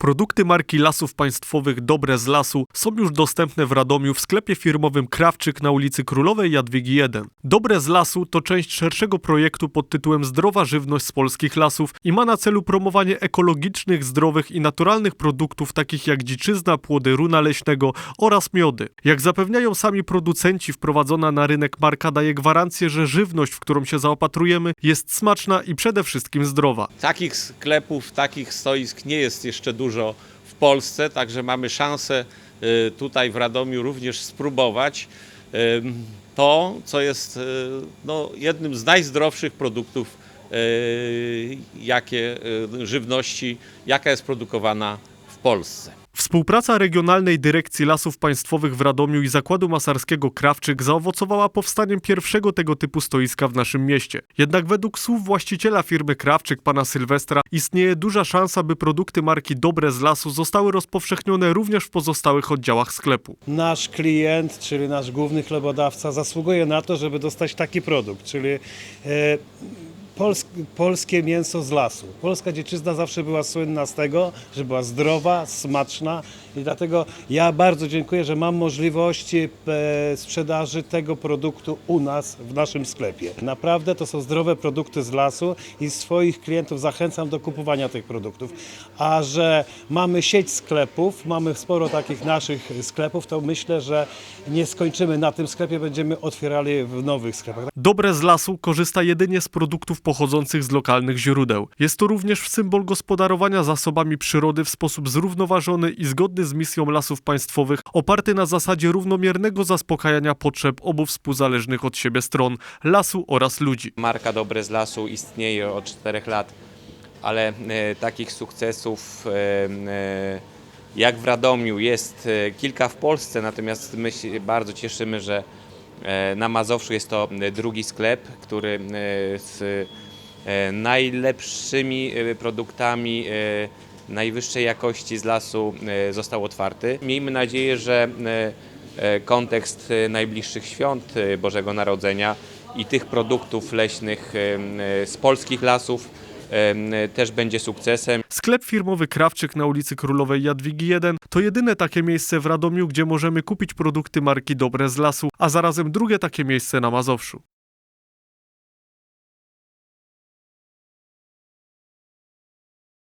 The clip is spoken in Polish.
Produkty marki Lasów Państwowych Dobre z Lasu są już dostępne w Radomiu w sklepie firmowym Krawczyk na ulicy Królowej Jadwigi 1. Dobre z Lasu to część szerszego projektu pod tytułem Zdrowa żywność z polskich lasów i ma na celu promowanie ekologicznych, zdrowych i naturalnych produktów takich jak dziczyzna, płody runa leśnego oraz miody. Jak zapewniają sami producenci, wprowadzona na rynek marka daje gwarancję, że żywność, w którą się zaopatrujemy, jest smaczna i przede wszystkim zdrowa. Takich sklepów, takich stoisk nie jest jeszcze dużo w Polsce, także mamy szansę y, tutaj w Radomiu również spróbować ym, to, co jest y, no, jednym z najzdrowszych produktów y, jakie, y, żywności, jaka jest produkowana w Polsce. Współpraca Regionalnej Dyrekcji Lasów Państwowych w Radomiu i Zakładu Masarskiego Krawczyk zaowocowała powstaniem pierwszego tego typu stoiska w naszym mieście. Jednak według słów właściciela firmy Krawczyk, pana Sylwestra, istnieje duża szansa, by produkty marki Dobre z Lasu zostały rozpowszechnione również w pozostałych oddziałach sklepu. nasz klient, czyli nasz główny chlebodawca, zasługuje na to, żeby dostać taki produkt, czyli e, pols polskie mięso z lasu. Polska dziczyzna zawsze była słynna z tego, że była zdrowa, smaczna i dlatego ja bardzo dziękuję, że mam możliwość e, sprzedaży tego produktu u nas, w naszym sklepie. Naprawdę to są zdrowe produkty z lasu i swoich klientów zachęcam do kupowania tych produktów. A że mamy sieć sklepów, mamy sporo takich naszych sklepów, to myślę, że nie skończymy na tym sklepie, będziemy otwierali w nowych sklepach. Dobre z Lasu korzysta jedynie z produktów pochodzących z lokalnych źródeł. Jest to również symbol gospodarowania zasobami przyrody w sposób zrównoważony i zgodny z misją Lasów Państwowych, oparty na zasadzie równomiernego zaspokajania potrzeb obu współzależnych od siebie stron lasu oraz ludzi. Marka Dobre z Lasu istnieje od 4 lat, ale e, takich sukcesów e, e, jak w Radomiu jest kilka w Polsce, natomiast my się bardzo cieszymy, że na Mazowszu jest to drugi sklep, który z najlepszymi e, produktami e, najwyższej jakości z lasu e, został otwarty. Miejmy nadzieję, że e, e, kontekst e, najbliższych świąt e, Bożego Narodzenia i tych produktów leśnych e, e, z polskich lasów e, też będzie sukcesem. Sklep firmowy Krawczyk na ulicy Królowej Jadwigi 1 to jedyne takie miejsce w Radomiu, gdzie możemy kupić produkty marki Dobre z Lasu, a zarazem drugie takie miejsce na Mazowszu.